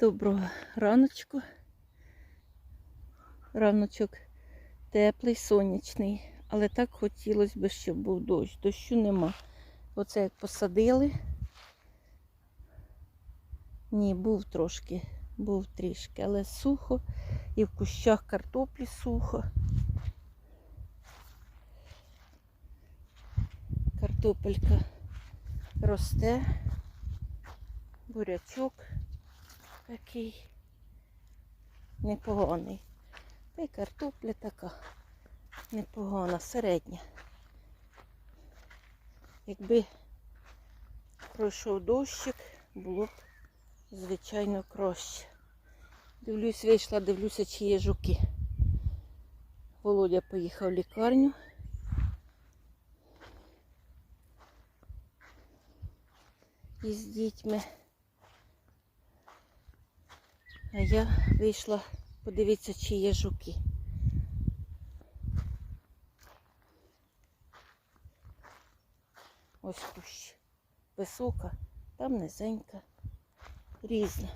Доброго раночку. Раночок теплий, сонячний, але так хотілося б, щоб був дощ. Дощу нема. Оце як посадили. Ні, був трошки, був трішки, але сухо. І в кущах картоплі сухо. Картопелька росте, бурячок такий непоганий. Та й картопля така непогана, середня. Якби пройшов дощик, було б звичайно краще. Дивлюсь, вийшла, дивлюся, чи є жуки. Володя поїхав в лікарню. Із дітьми. А я вийшла подивитися, чи є жуки. Ось кущ. Висока, там низенька, різна.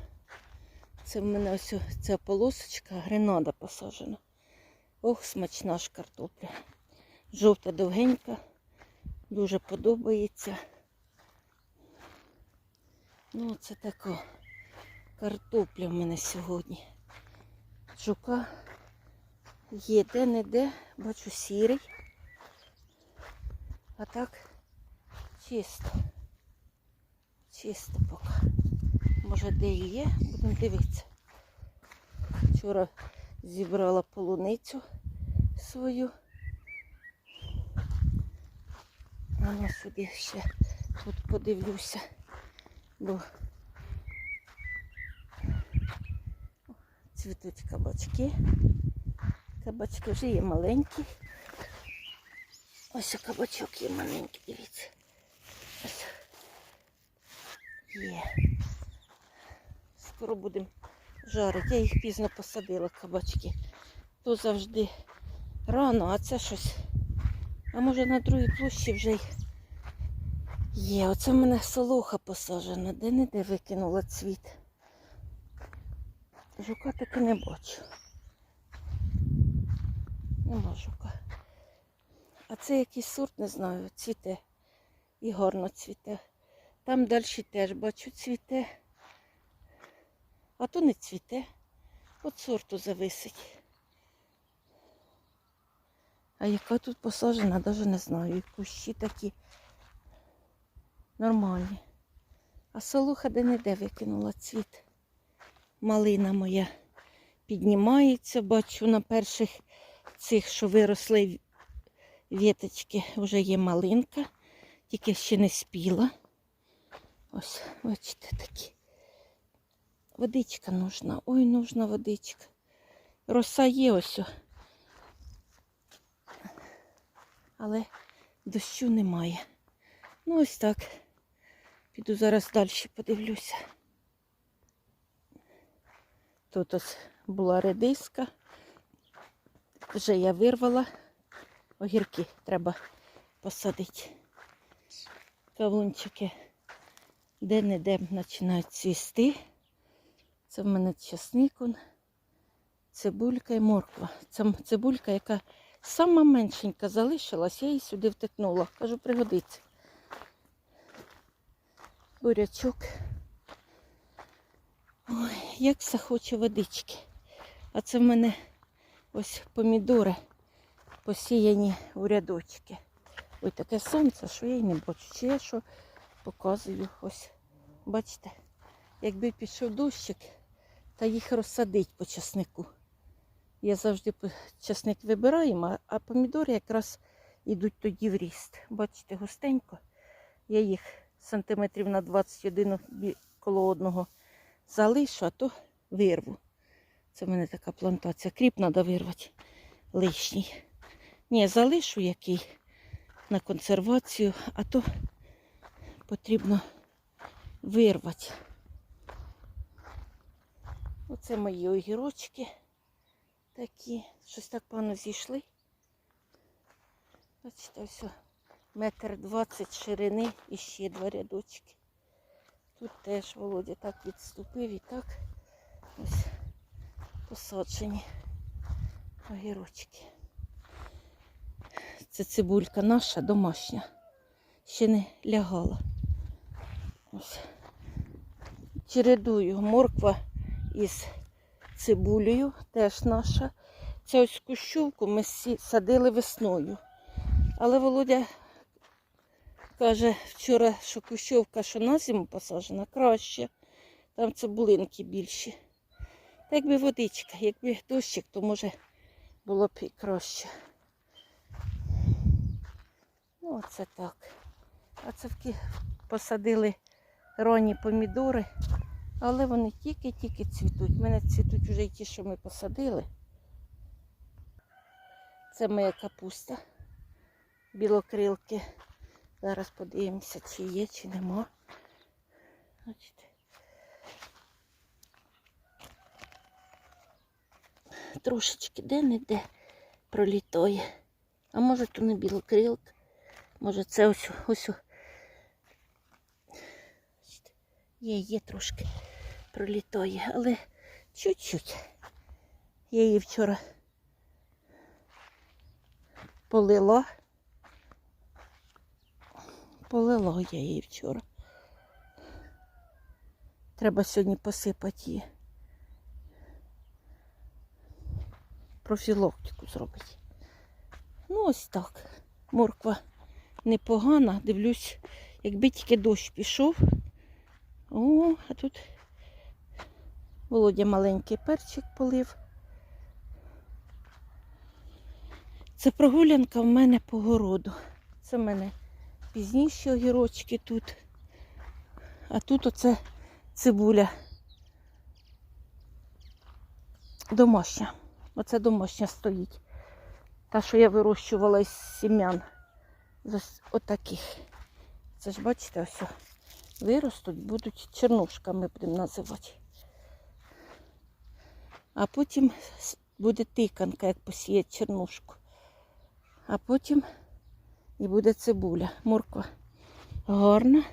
Це в мене ось ця полосочка, гренада посаджена. Ох, смачна ж картопля. Жовта довгенька, дуже подобається. Ну, це така картопля в мене сьогодні. Жука є де-не-де, бачу сірий. А так чисто. Чисто поки. Може де і є, будемо дивитися. Вчора зібрала полуницю свою. А ну сюди ще тут подивлюся, бо цвітуть кабачки. Кабачки вже є маленькі. Ось кабачок є маленький, дивіться. Ось. Є. Скоро будемо жарити. Я їх пізно посадила, кабачки. То завжди рано, а це щось. А може на другій площі вже є. Оце в мене солоха посаджена, де-не-де викинула цвіт. Жука таки не бачу. Нема жука. А це якийсь сорт, не знаю, цвіте. І гарно цвіте. Там далі теж бачу цвіте. А то не цвіте. От сорту зависить. А яка тут посаджена, навіть не знаю. І кущі такі нормальні. А солоха де-не-де викинула цвіт. Малина моя піднімається, бачу на перших цих, що виросли віточки, вже є малинка, тільки ще не спіла. Ось, бачите, такі. Водичка нужна. Ой, нужна водичка. Роса є ось. Але дощу немає. Ну ось так. Піду зараз далі подивлюся. Тут ось була редиска. Вже я вирвала. Огірки треба посадити. Кавунчики де-не-де починають цвісти. Це в мене часник, цибулька і морква. Це цибулька, яка сама меншенька залишилась, я її сюди втикнула. Кажу, пригодиться. Бурячок. Ой, як все хоче водички. А це в мене ось помідори посіяні у рядочки. Ой, таке сонце, що я й не бачу. Чи я що показую ось. Бачите, якби пішов дощик, та їх розсадить по часнику. Я завжди часник вибираю, а помідори якраз йдуть тоді в ріст. Бачите, густенько. Я їх сантиметрів на 21 коло одного залишу, а то вирву. Це в мене така плантація. Кріп треба вирвати лишній. Ні, залишу який на консервацію, а то потрібно вирвати. Оце мої огірочки такі. Щось так погано зійшли. Бачите, ось метр двадцять ширини і ще два рядочки. Тут теж Володя так відступив і так. Ось посаджені огірочки. Це цибулька наша домашня. Ще не лягала. Ось. Чередую морква із цибулею, теж наша. Цю ось кущовку ми садили весною. Але Володя каже вчора, що кущовка, що на зиму посаджена, краще. Там цибулинки більші. Та якби водичка, якби дощик, то може було б і краще. Ну, оце так. А це посадили ранні помідори, але вони тільки-тільки цвітуть. У мене цвітуть вже й ті, що ми посадили. Це моя капуста. Білокрилки. Зараз подивимося, чи є, чи нема. Трошечки де-не-де пролітає. А може то не білокрилка. Може це ось ось. Є, є трошки пролітає, але чуть-чуть. Я її вчора полила. Полила я її вчора. Треба сьогодні посипати її. Профілактику зробити. Ну, ось так. Морква непогана. Дивлюсь, якби тільки дощ пішов. О, а тут Володя маленький перчик полив. Це прогулянка в мене по городу. Це в мене пізніші огірочки тут. А тут оце цибуля. Домашня. Оце домашня стоїть. Та, що я вирощувала із сім'ян. З отаких. Це ж бачите, ось виростуть, будуть чернушками будемо називати. А потім буде тиканка, як посіє чернушку. А потім і буде цибуля. Морква гарна.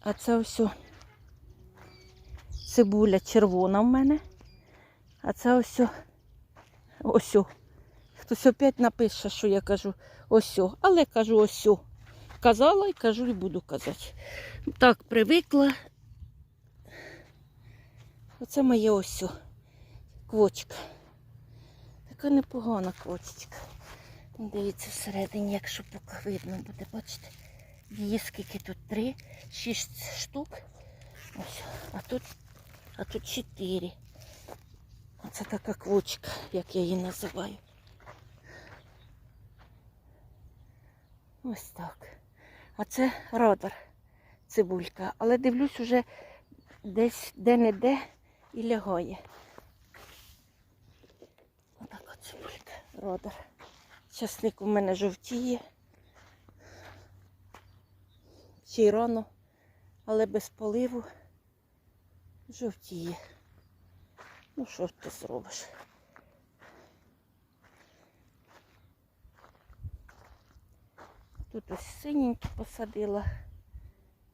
А це ось цибуля червона в мене. А це ось ось. Хтось опять напише, що я кажу ось. Але кажу ось. Казала і кажу і буду казати. Так, привикла. Оце моє ось. Квочка. Така непогана квочечка. Дивіться всередині, якщо видно буде, бачите. Її скільки тут? Три, шість штук. Ось. А тут, а тут чотири. Оце така квочка, як я її називаю. Ось так. А це радар, цибулька. Але дивлюсь, уже десь де-не-де і лягає. Отак от цибулька, радар. Часник у мене жовтіє. Ще рано, але без поливу жовтіє. Ну, що ти зробиш? Тут ось синенькі посадила,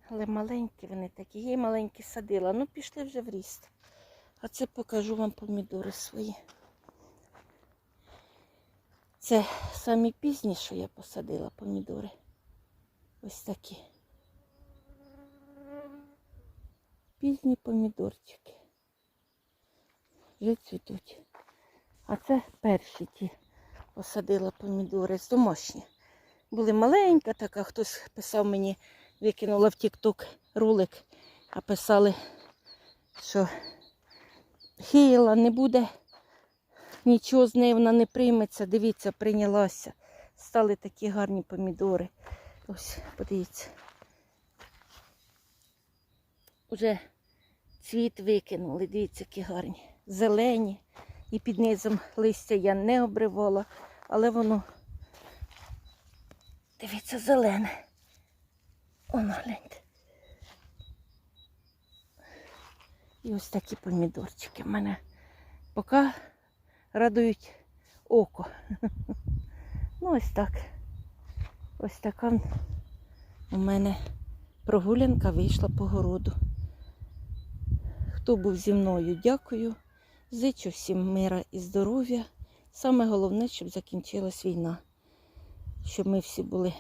але маленькі вони такі. Я маленькі садила. Ну, пішли вже в ріст. А це покажу вам помідори свої. Це самі пізні, що я посадила помідори. Ось такі. Пізні помідорчики. Вже цвітуть. А це перші ті посадила помідори з домашні. Були маленька така, хтось писав мені, викинула в Тік-Ток ролик, а писали, що хіла не буде, нічого з нею вона не прийметься. Дивіться, прийнялася. Стали такі гарні помідори. Ось, подивіться. Уже цвіт викинули, дивіться, які гарні. Зелені. І під низом листя я не обривала, але воно, дивіться, зелене. Оно, гляньте. І ось такі помідорчики в мене поки радують око. Ну, ось так. Ось така у мене прогулянка вийшла по городу. Хто був зі мною, дякую. Зичу всім мира і здоров'я. Саме головне, щоб закінчилась війна. Щоб ми всі були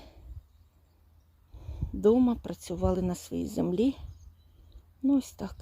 вдома, працювали на своїй землі. Ну, ось так.